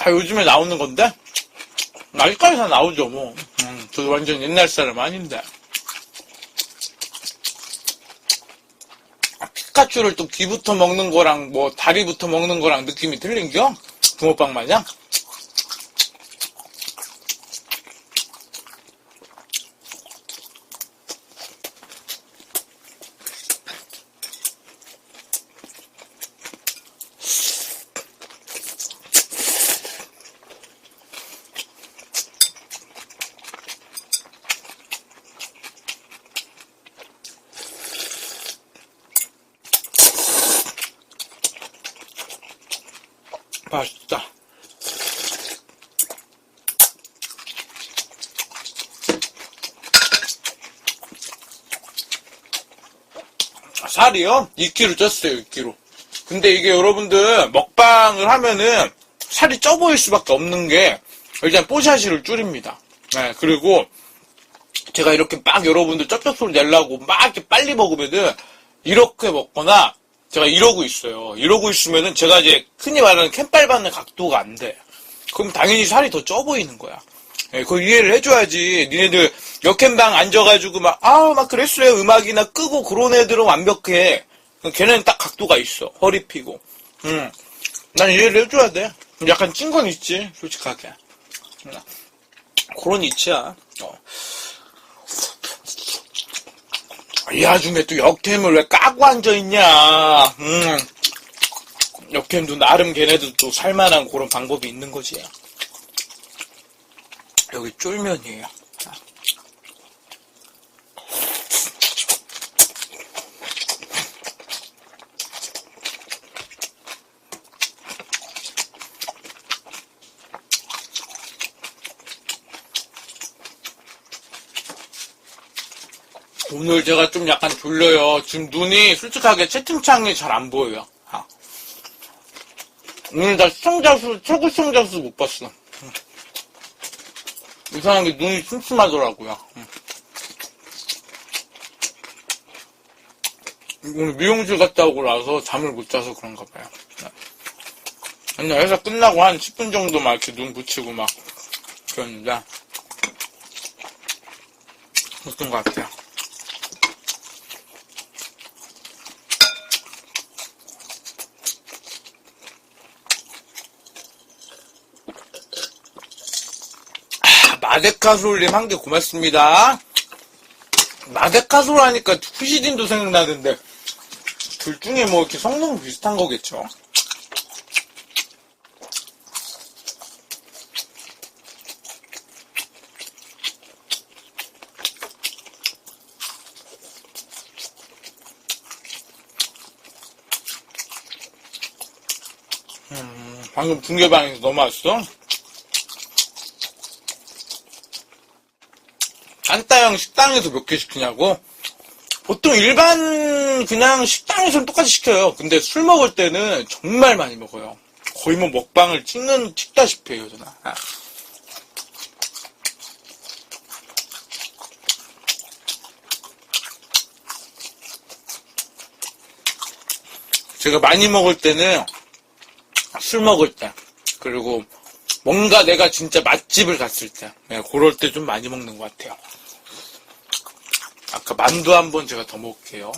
다 요즘에 나오는 건데 아직까지 다 나오죠 뭐. 음, 저도 완전 옛날 사람 아닌데. 아, 피카츄를 또 귀부터 먹는 거랑 뭐 다리부터 먹는 거랑 느낌이 틀린겨? 붕어빵 마냥? 맛있다. 살이요? 2kg 쪘어요, 2kg. 근데 이게 여러분들 먹방을 하면은 살이 쪄 보일 수밖에 없는 게 일단 뽀샤시를 줄입니다. 네, 그리고 제가 이렇게 막 여러분들 쩝쩝 소리 내려고 막 이렇게 빨리 먹으면은 이렇게 먹거나 제가 이러고 있어요. 이러고 있으면은 제가 이제 흔히 말하는 캠빨 받는 각도가 안 돼. 그럼 당연히 살이 더 쪄 보이는 거야. 예, 그걸 이해를 해줘야지. 니네들 역캠방 앉아가지고 막, 아, 막 그랬어요. 음악이나 끄고 그런 애들은 완벽해. 걔네는 딱 각도가 있어. 허리 피고. 음. 난 이해를 해줘야 돼. 약간 찐 건 있지. 솔직하게. 음. 그런 이치야. 어. 이 와중에 또 역캠을 왜 까고 앉아있냐. 음. 역캠도 나름 걔네도 또 살만한 그런 방법이 있는 거지. 여기 쫄면이에요. 자. 오늘 제가 좀 약간 졸려요. 지금 눈이 솔직하게 채팅창이 잘 안 보여요. 아. 오늘 나 시청자 수, 최고 시청자 수 못 봤어. 응. 이상하게 눈이 침침하더라고요. 응. 오늘 미용실 갔다 오고 나서 잠을 못 자서 그런가 봐요. 네. 아니, 회사 끝나고 한 10분 정도 막 이렇게 눈 붙이고 막 그랬는데, 어떤 것 같아요. 마데카솔님 한 개 고맙습니다. 마데카솔 하니까 후시딘도 생각나는데 둘 중에 뭐 이렇게 성능 비슷한 거겠죠. 음, 방금 중계방에서 넘어왔어? 간따형 식당에서 몇 개 시키냐고? 보통 일반 그냥 식당에서는 똑같이 시켜요. 근데 술 먹을 때는 정말 많이 먹어요. 거의 뭐 먹방을 찍는 찍다시피 해요, 저는. 아. 제가 많이 먹을 때는 술 먹을 때 그리고 뭔가 내가 진짜 맛집을 갔을 때 네, 그럴 때 좀 많이 먹는 것 같아요. 아까 만두 한번 제가 더 먹을게요.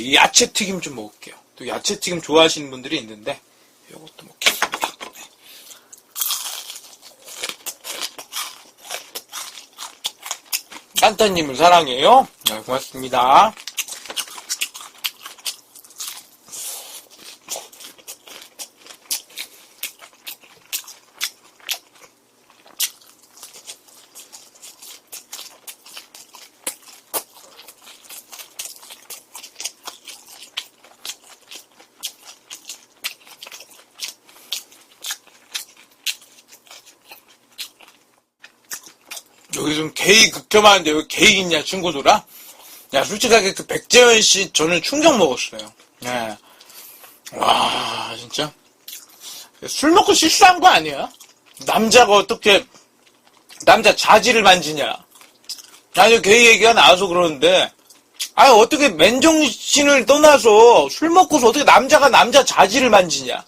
이 야채 튀김 좀 먹을게요. 또 야채 튀김 좋아하시는 분들이 있는데 이것도 먹겠습니다. 네. 깐따님을 사랑해요. 네, 고맙습니다. 요즘 게이 극혐하는데 왜 게이 있냐, 친구들아? 야, 솔직하게 그 백재현 씨 저는 충격 먹었어요. 네. 와, 진짜. 술 먹고 실수한 거 아니야? 남자가 어떻게, 남자 자지를 만지냐? 아니, 게이 얘기가 나와서 그러는데, 아니, 어떻게 맨정신을 떠나서 술 먹고서 어떻게 남자가 남자 자지를 만지냐?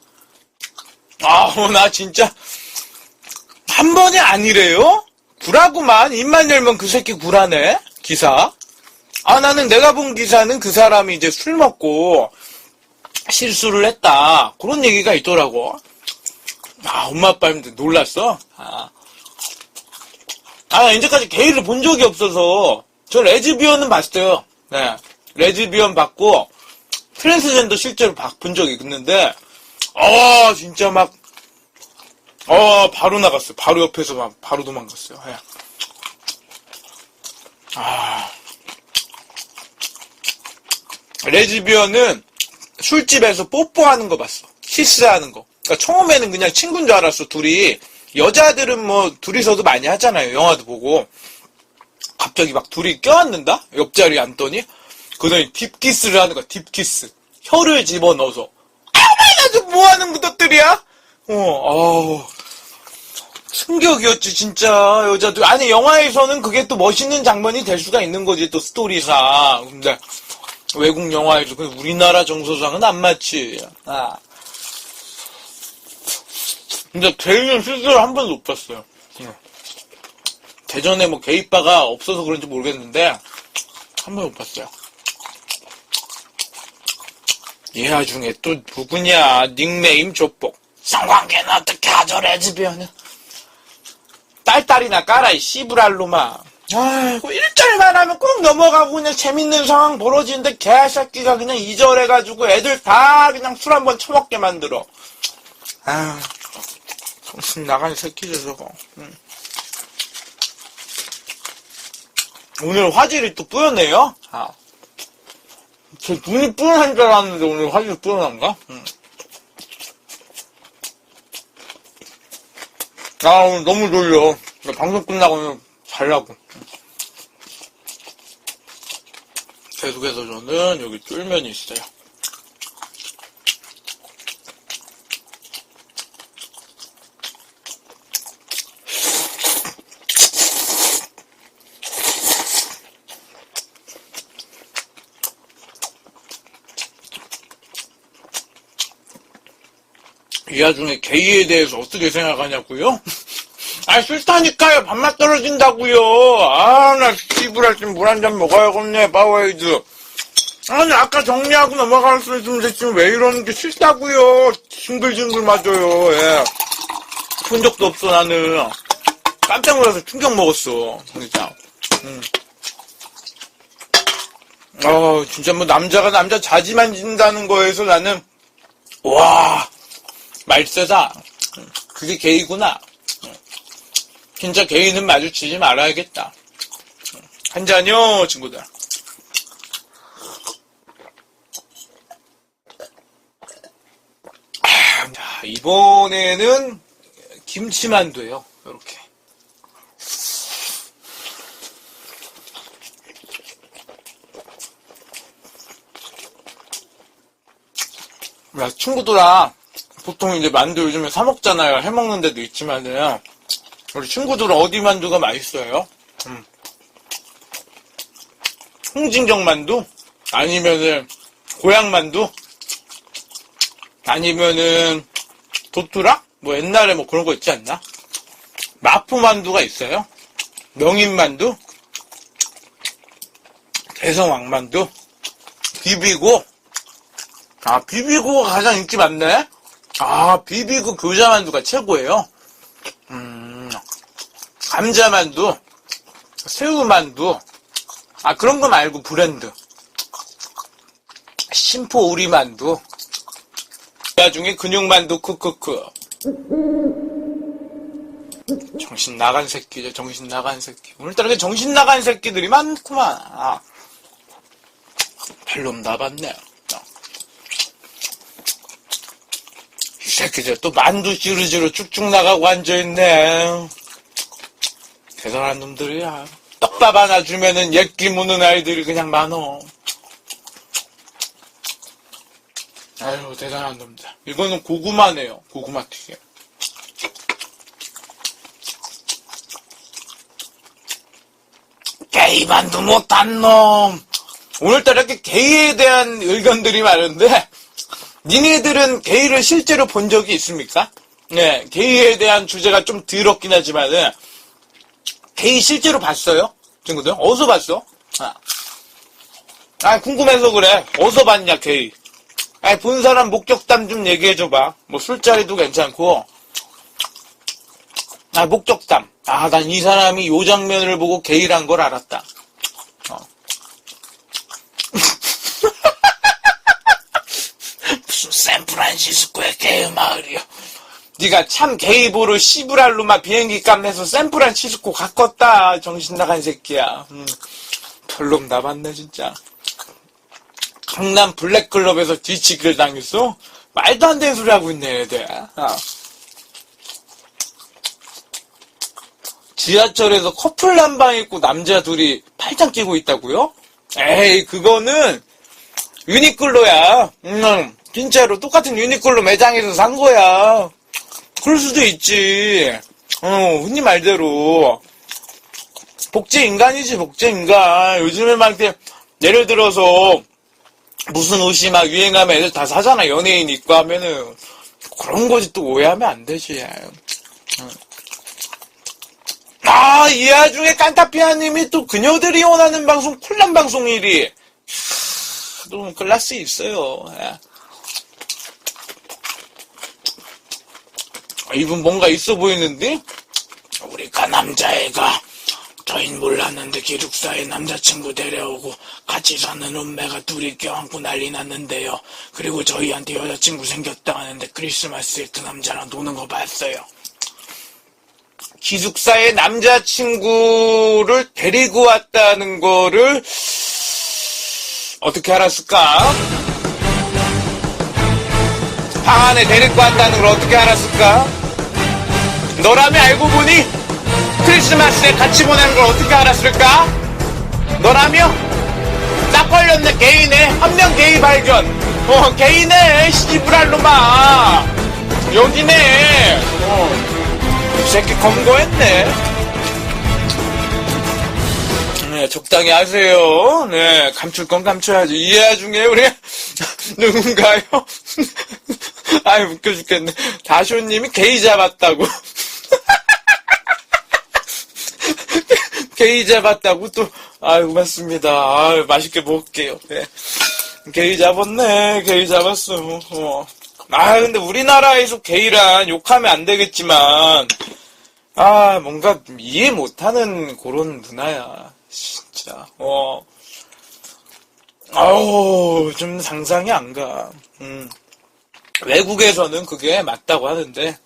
아우, 나 진짜, 한 번이 아니래요? 구라구만. 입만 열면 그 새끼 구라네? 기사. 아, 나는 내가 본 기사는 그 사람이 이제 술 먹고 실수를 했다. 그런 얘기가 있더라고. 아, 엄마 아빠한테 놀랐어? 아. 아, 이제까지 게이를 본 적이 없어서, 저 레즈비언은 봤어요. 네. 레즈비언 봤고, 트랜스젠더 실제로 봐- 본 적이 있는데, 어, 진짜 막, 어, 바로 나갔어요. 바로 옆에서 막, 바로 도망갔어요. 예. 아. 레즈비언은 술집에서 뽀뽀하는 거 봤어. 키스하는 거. 그러니까 처음에는 그냥 친구인 줄 알았어, 둘이. 여자들은 뭐, 둘이서도 많이 하잖아요. 영화도 보고. 갑자기 막 둘이 껴안는다? 옆자리에 앉더니. 그러더니 딥키스를 하는 거야, 딥키스. 혀를 집어넣어서. 아마 나도 뭐 하는 것들이야? 어, 아우. 충격이었지, 진짜, 여자들. 아니, 영화에서는 그게 또 멋있는 장면이 될 수가 있는 거지, 또 스토리상. 근데, 외국 영화에서, 그 우리나라 정서상은 안 맞지. 아. 근데 게이는 실제로 한 번도 못 봤어요. 응. 대전에 뭐 게이바가 없어서 그런지 모르겠는데, 한 번도 못 봤어요. 이 와중에 또 누구냐, 닉네임 조폭. 성관계는 어떻게 하죠, 레즈비언은? 딸딸이나 까라, 이 씨부랄로마. 아이고, 1절만 하면 꼭 넘어가고 그냥 재밌는 상황 벌어지는데 개새끼가 그냥 2절 해가지고 애들 다 그냥 술 한번 처먹게 만들어. 아 정신 나간 새끼들 저거. 응. 오늘 화질이 또 뿌였네요? 아. 제 눈이 뿌연한 줄 알았는데 오늘 화질이 뿌연한가? 응. 아, 오늘 너무 졸려. 나 방송 끝나고 는 자려고. 계속해서 저는 여기 쫄면이 있어요. 이 와중에 게이에 대해서 어떻게 생각하냐고요? 아, 싫다니까요. 밥맛 떨어진다고요. 아, 나 씨부랄 땐물 한 잔 먹어야겠네, 바워이드. 아니, 아까 정리하고 넘어갈 수 있으면 됐지. 왜 이러는 게 싫다고요. 징글징글 맞아요, 예. 본 적도 없어, 나는. 깜짝 놀라서 충격 먹었어, 진짜. 음. 어, 진짜 뭐 남자가 남자 자지 만진다는 거에서 나는, 와, 말세다. 그게 게이구나. 진짜 개인은 마주치지 말아야겠다. 한 잔요, 친구들. 아, 자, 이번에는 김치만두예요. 이렇게. 야, 친구들아, 보통 이제 만두 요즘에 사 먹잖아요. 해 먹는 데도 있지만은 우리 친구들은 어디 만두가 맛있어요? 음. 홍진경 만두? 아니면은 고향 만두? 아니면은 도토락? 뭐 옛날에 뭐 그런 거 있지 않나? 마포 만두가 있어요? 명인 만두? 대성 왕 만두? 비비고? 아 비비고가 가장 인기 많네? 아 비비고 교자 만두가 최고예요? 음, 감자만두, 새우만두, 아, 그런 거 말고 브랜드. 심포 오리만두. 나중에 근육만두, 크크크. 정신 나간 새끼죠, 정신 나간 새끼. 오늘따라 정신 나간 새끼들이 많구만. 아, 별놈 나봤네. 이 새끼들 또 만두 지르지로 쭉쭉 나가고 앉아있네. 대단한 놈들이야. 떡밥 하나 주면은 예끼 무는 아이들이 그냥 많어. 아유, 대단한 놈들. 이거는 고구마네요. 고구마 튀김. 게이만도 못한 놈. 오늘따라 이렇게 게이에 대한 의견들이 많은데, 니네들은 게이를 실제로 본 적이 있습니까? 네, 게이에 대한 주제가 좀 더럽긴 하지만은, 게이 실제로 봤어요? 친구들? 어디서 봤어? 아, 아, 궁금해서 그래. 어디서 봤냐, 게이? 아, 본 사람 목격담 좀 얘기해줘봐. 뭐, 술자리도 괜찮고. 아, 목격담. 아, 난 이 사람이 요 장면을 보고 게이란 걸 알았다. 어. 무슨 샌프란시스코의 게이 마을이요. 네가 참 게이보를 시브랄로마 비행기 값 내서 샌프란시스코 갔겄다. 정신 나간 새끼야. 음, 별로 나봤네, 진짜. 강남 블랙클럽에서 뒤치기를 당했어? 말도 안 되는 소리 하고 있네, 얘들. 아. 지하철에서 커플 난방 입고 남자 둘이 팔짱 끼고 있다고요? 에이, 그거는 유니클로야. 음, 진짜로 똑같은 유니클로 매장에서 산 거야. 그럴 수도 있지. 어, 흔히 말대로. 복제 인간이지, 복제 인간. 요즘에 막 이렇게, 예를 들어서, 무슨 옷이 막 유행하면 애들 다 사잖아. 연예인 입고 하면은. 그런 거지 또 오해하면 안 되지. 응. 아, 이 와중에 깐타피아님이 또 그녀들이 원하는 방송, 콜란 방송 1위. 또 클래스 있어요. 예. 이분 뭔가 있어 보이는데? 우리가 남자애가 저흰 몰랐는데 기숙사에 남자친구 데려오고 같이 사는 운매가 둘이 껴안고 난리 났는데요. 그리고 저희한테 여자친구 생겼다 하는데 크리스마스에 그 남자랑 노는 거 봤어요. 기숙사에 남자친구를 데리고 왔다는 거를 어떻게 알았을까? 방 안에 데리고 왔다는 걸 어떻게 알았을까? 너라면 알고 보니 크리스마스에 같이 보내는 걸 어떻게 알았을까? 너라면 딱 걸렸네 개인의 한명 게이 발견 어 개인의 시브랄로마 여기네 어. 이 새끼 검거했네. 네, 적당히 하세요. 네, 감출 건 감춰야지. 이 와중에 우리 누군가요? 아이 웃겨 죽겠네. 다쇼님이 게이 잡았다고. 게이 잡았다고 또 아유 고맙습니다. 아유 맛있게 먹을게요. 네. 게이 잡았네. 게이 잡았어. 어. 아, 근데 우리나라에서 게이란 욕하면 안 되겠지만, 아, 뭔가 이해 못하는 그런 문화야. 진짜. 어. 아우, 좀 상상이 안 가. 음. 외국에서는 그게 맞다고 하는데,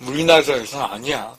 우리나라에서는 아니야.